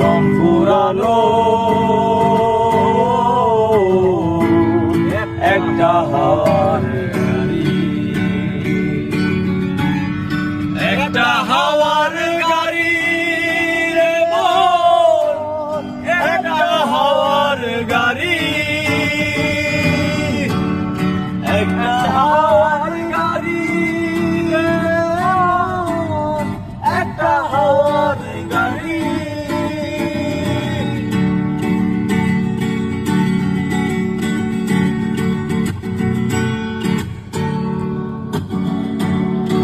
দম ফুরানো একটা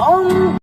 on